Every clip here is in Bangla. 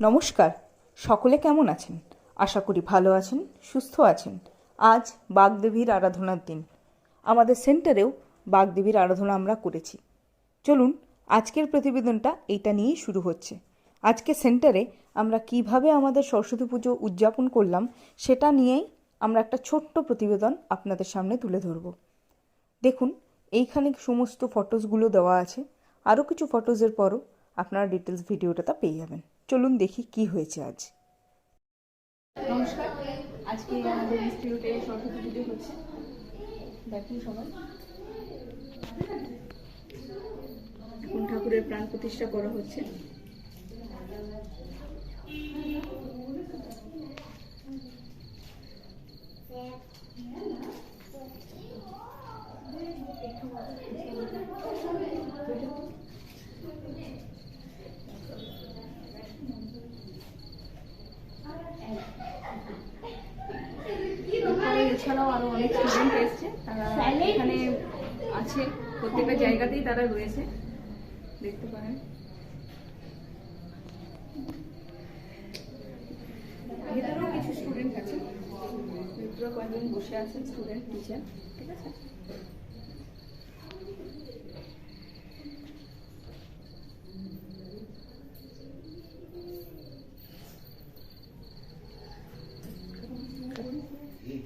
নমস্কার, সকলে কেমন আছেন? আশা করি ভালো আছেন, সুস্থ আছেন। আজ বাগদেবীর আরাধনার দিন। আমাদের সেন্টারেও বাগদেবীর আরাধনা আমরা করেছি। চলুন, আজকের প্রতিবেদনটা এইটা নিয়েই শুরু হচ্ছে। আজকে সেন্টারে আমরা কীভাবে আমাদের সরস্বতী পুজো উদযাপন করলাম, সেটা নিয়েই আমরা একটা ছোট্ট প্রতিবেদন আপনাদের সামনে তুলে ধরব। দেখুন, এইখানে সমস্ত ফটোসগুলো দেওয়া আছে। আরও কিছু ফটোজের পরও আপনারা ডিটেলস ভিডিওটাতে পেয়ে যাবেন। চলুন দেখি কি হয়েছে আজ। নমস্কার, আজকে আমাদের ইনস্টিটিউটে সরস্বতী পুজো হচ্ছে। দেখুন সবাই। ঠাকুরের প্রাণ প্রতিষ্ঠা করা হচ্ছে? এখানে এছাড়াও আরও অনেক স্টুডেন্ট এসছে। তারা এখানে আছে প্রত্যেকটা জায়গাতেই তারা রয়েছে। দেখতে পারেন। ভেতরেও কিছু স্টুডেন্ট আছে। ভেতরেও কয়েকজন বসে আছেন স্টুডেন্ট টিচার ঠিক আছে?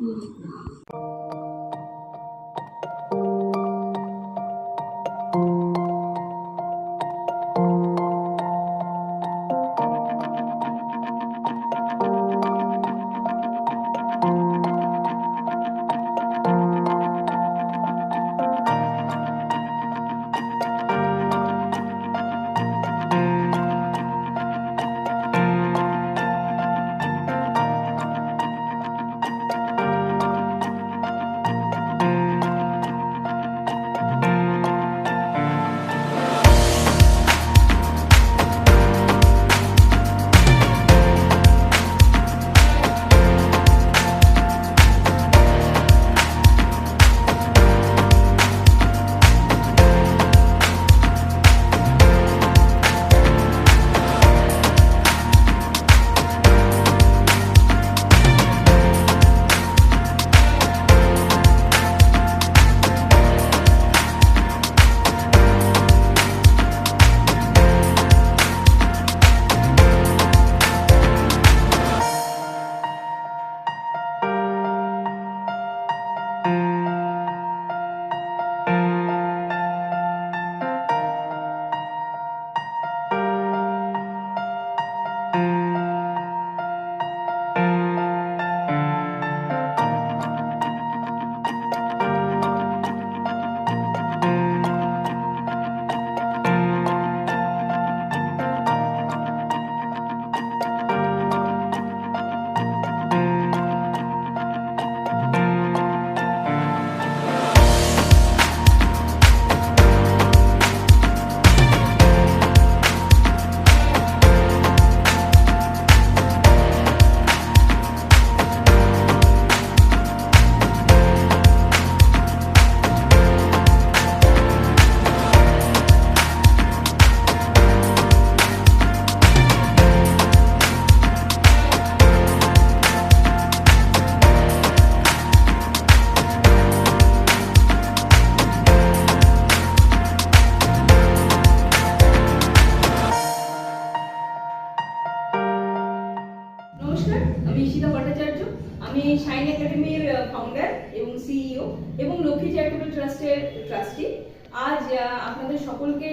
নম নমস্কার, আমি ঈশিতা ভট্টাচার্য, আমি শাইন একাডেমির ফাউন্ডার এবং সিইও এবং লক্ষ্মী চ্যারিটেবল ট্রাস্টের ট্রাস্টি আজ আপনাদের সকলকে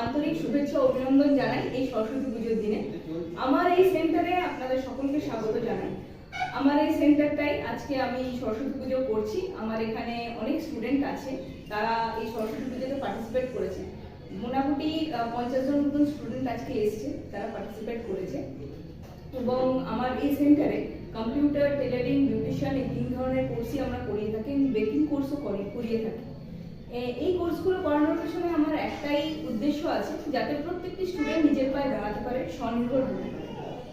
আন্তরিক শুভেচ্ছা অভিনন্দন জানাই এই সরস্বতী পুজোর দিনে। আমার এই সেন্টারে আপনাদের সকলকে স্বাগত জানাই। আমার এই সেন্টারটাই আজকে আমি সরস্বতী পুজো করছি। আমার এখানে অনেক স্টুডেন্ট আছে, তারা এই সরস্বতী পুজোতে পার্টিসিপেট করেছে। মোটামুটি পঞ্চাশ জন মতন স্টুডেন্ট আজকে এসছে, তারা পার্টিসিপেট করেছে। এবং আমার এই সেন্টারে কম্পিউটার টেলারিং বিউটিশিয়ান এই তিন ধরনের কোর্সই আমরা করিয়ে থাকি বেকিং কোর্সও করি করিয়ে থাকি এ- এই কোর্সগুলো করানোর পিছনে আমার একটাই উদ্দেশ্য আছে যাতে প্রত্যেকটি স্টুডেন্ট নিজের পায়ে দাঁড়াতে পারে স্বনির্ভর হতে পারে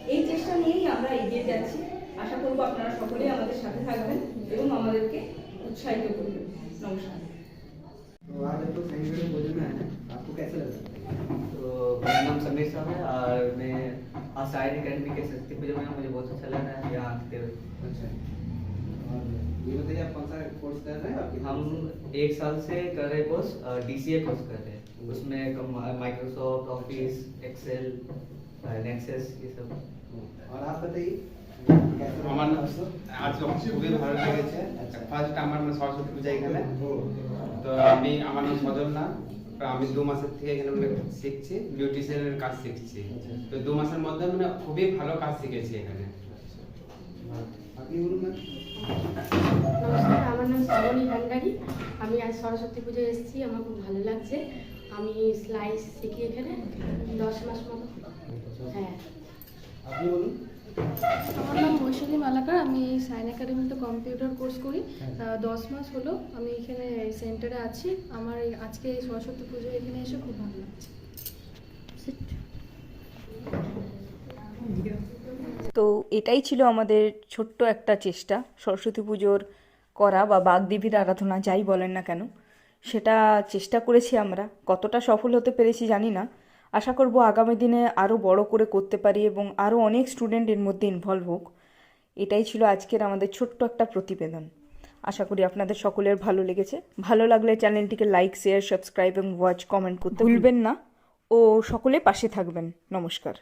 এই চেষ্টা নিয়েই আমরা এগিয়ে যাচ্ছি আশা করবো আপনারা সকলেই আমাদের সাথে থাকবেন এবং আমাদেরকে উৎসাহিত করবেন নমস্কার तो आज आपको सेंटर में भोजन में आए हैं आपको कैसा लगा तो मेरा नाम समीर साहब है और मैं आज साइड अकेडमी के सरस्वती पूजा में मुझे बहुत अच्छा लग रहा है यहाँ आते हुए अच्छा और ये बताइए आप कौन सा कोर्स कर रहे हैं आपके हम एक साल से कर रहे course D C A course कर रहे हैं उसमें माइक्रोसॉफ्ट ऑफिस एक्सेल नेक्सेस ये सब और आप बताइए कैसा लगा আমার आपको? আজকে খুবই ভালো লেগেছে ফার্স্ট আমার মানে সরস্বতী পূজা এখানে তো আমি আমার নাম সজল না তো আমি দু মাসের থেকে এখানে মানে শিখছি বিউটিশিয়ানের কাজ শিখছি। তো দু মাসের মধ্যে মানে খুবই ভালো কাজ শিখেছি এখানে। আপনি বলুন নমস্কার আমার নাম শ্রাবণী ভান্ডারী। আমি আজ সরস্বতী পুজোয় এসেছি আমার খুব ভালো লাগছে। আমি স্লাইস শিখি এখানে দশ মাস মতো। হ্যাঁ। আপনি বলুন। আমার নাম বৈশালী মালাকার। আমি সাইন একাডেমিতে কম্পিউটার কোর্স করি। দশ মাস হলো আমি এখানে সেন্টারে আছি। আমার আজকে এই সরস্বতী পুজো এখানে এসে খুব ভালো লাগছে। তো এটাই ছিল আমাদের ছোট্ট একটা চেষ্টা সরস্বতী পুজোর করা বা বাগদেবীর আরাধনা যাই বলেন না কেন। সেটা চেষ্টা করেছি আমরা। কতটা সফল হতে পেরেছি জানি না। আশা করব আগামী দিনে আরও বড় করে করতে পারি এবং আরও অনেক স্টুডেন্ট এর মধ্যে ইনভলভ হোক। এটাই ছিল আজকের আমাদের ছোট্ট একটা প্রতিবেদন। আশা করি আপনাদের সকলের ভালো লেগেছে। ভালো লাগলে চ্যানেলটিকে লাইক শেয়ার সাবস্ক্রাইব এবং ওয়াচ কমেন্ট করতে ভুলবেন না। ও সকলে পাশে থাকবেন। নমস্কার।